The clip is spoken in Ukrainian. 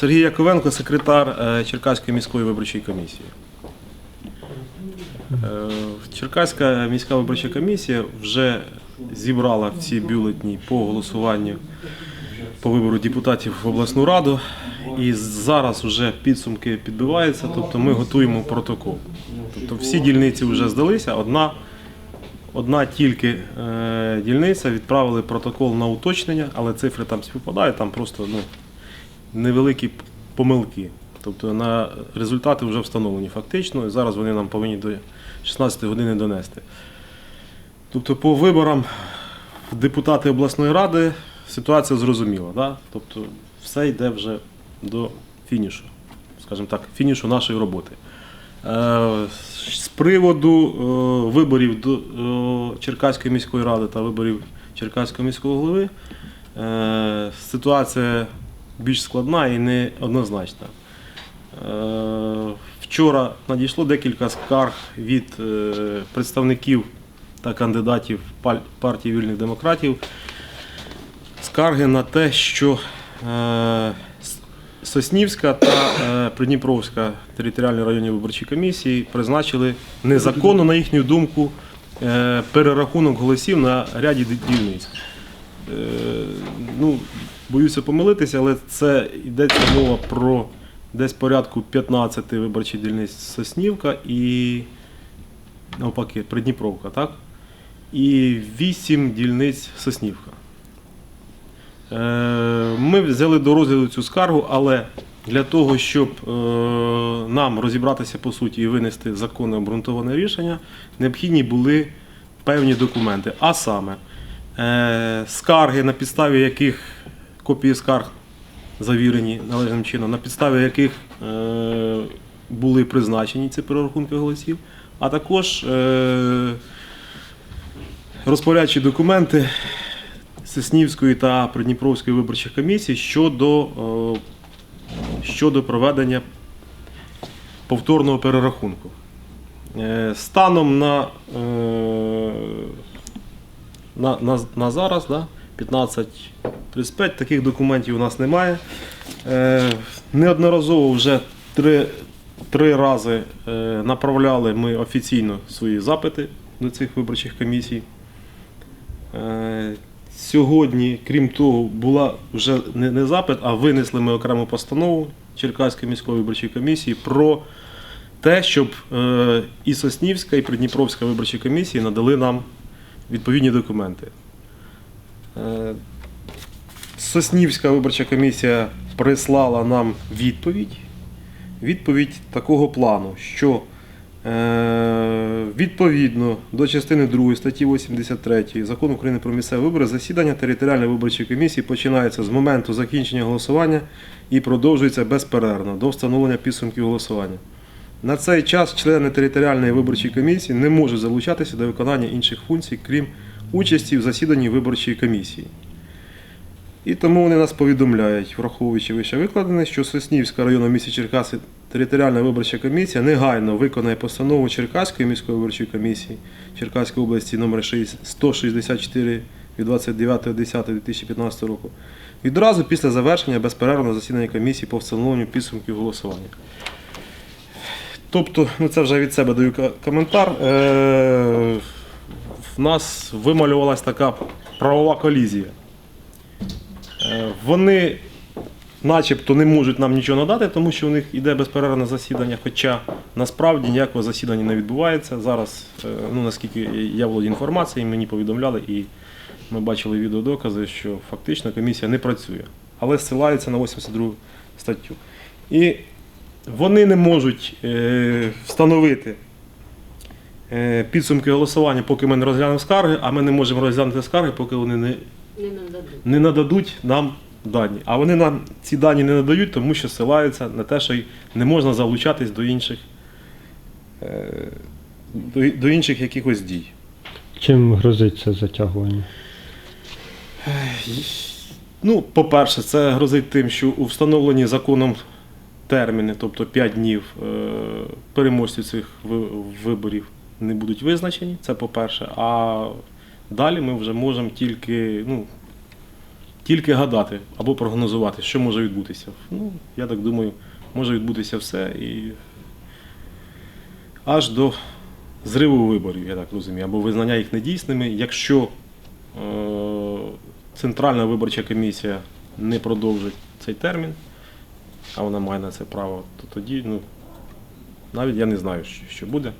Сергій Яковенко, секретар е, Черкаської міської виборчої комісії. Е, Черкаська міська виборча комісія вже зібрала всі бюлетні по голосуванню по вибору депутатів в обласну раду. І зараз вже підсумки підбиваються, тобто ми готуємо протокол. Тобто всі дільниці вже здалися, одна, одна тільки е, дільниця відправили протокол на уточнення, але цифри там співпадають, там просто ну, невеликі помилки. Тобто на результати вже встановлені фактично, і зараз вони нам повинні до 16 години донести. Тобто по виборам депутати обласної ради ситуація зрозуміла. Да? Тобто все йде вже до фінішу, скажімо так, фінішу нашої роботи. Е, З приводу е, виборів до е, Черкаської міської ради та виборів Черкаського міського голови ситуація більш складна і неоднозначна. Е, Вчора надійшло декілька скарг від е, представників та кандидатів партії вільних демократів. Скарги на те, що е, Соснівська та Придніпровська територіальні районні виборчі комісії призначили незаконно, на їхню думку, перерахунок голосів на ряді дільниць. Ну, боюся помилитися, але це йдеться мова про десь порядку 15 виборчих дільниць Соснівка і навпаки, Придніпровка, так? І 8 дільниць Соснівка. Е, Ми взяли до розгляду цю скаргу, але для того, щоб е, нам розібратися по суті і винести законне обґрунтоване рішення, необхідні були певні документи. А саме, е, скарги, на підставі яких копії скарг завірені належним чином, на підставі яких е, були призначені ці перерахунки голосів, а також е, розпорядчі документи Соснівської та Придніпровської виборчих комісій щодо, е, щодо проведення повторного перерахунку. Станом на, на, на, на зараз, да, 15.35, таких документів у нас немає. Е, Неодноразово вже три, три рази е, направляли ми офіційно свої запити до цих виборчих комісій. Е, Сьогодні, крім того, була вже не, запит, а винесли ми окрему постанову Черкаської міської виборчої комісії про те, щоб і Соснівська, і Придніпровська виборчі комісії надали нам відповідні документи. Е, Соснівська виборча комісія прислала нам відповідь. Відповідь такого плану, що е, відповідно до частини 2 статті 83 Закону України про місцеві вибори засідання територіальної виборчої комісії починається з моменту закінчення голосування і продовжується безперервно до встановлення підсумків голосування. На цей час члени територіальної виборчої комісії не можуть залучатися до виконання інших функцій, крім участі в засіданні виборчої комісії. І тому вони нас повідомляють, враховуючи вище викладене, що Соснівська районна місті Черкаси територіальна виборча комісія негайно виконає постанову Черкаської міської виборчої комісії Черкаської області 6 164 від 29.10.2015 року. Відразу після завершення безперервного засідання комісії по встановленню підсумків голосування. Тобто, ну це вже від себе даю коментар. В нас вималювалася така правова колізія. Е, Вони начебто не можуть нам нічого надати, тому що у них йде безперервне засідання, хоча насправді ніякого засідання не відбувається. Зараз, е, ну, наскільки я володію інформацією, мені повідомляли і ми бачили відеодокази, що фактично комісія не працює, але зсилається на 82 статтю. І вони не можуть е, встановити підсумки голосування, поки ми не розглянемо скарги, а ми не можемо розглянути скарги, поки вони не Не нададуть. не нададуть нам дані. А вони нам ці дані не надають, тому що ссилаються на те, що не можна залучатись до інших, е, до, до інших якихось дій. Чим грозить це затягування? Ну, по-перше, це грозить тим, що у встановлені законом терміни, тобто 5 днів, е, переможці цих виборів не будуть визначені. Це по-перше. А далі ми вже можемо тільки ну, тільки гадати або прогнозувати, що може відбутися. Ну, я так думаю, може відбутися все і аж до зриву виборів, я так розумію, або визнання їх недійсними. Якщо е, Центральна виборча комісія не продовжить цей термін, а вона має на це право, то тоді ну, навіть я не знаю, що, буде.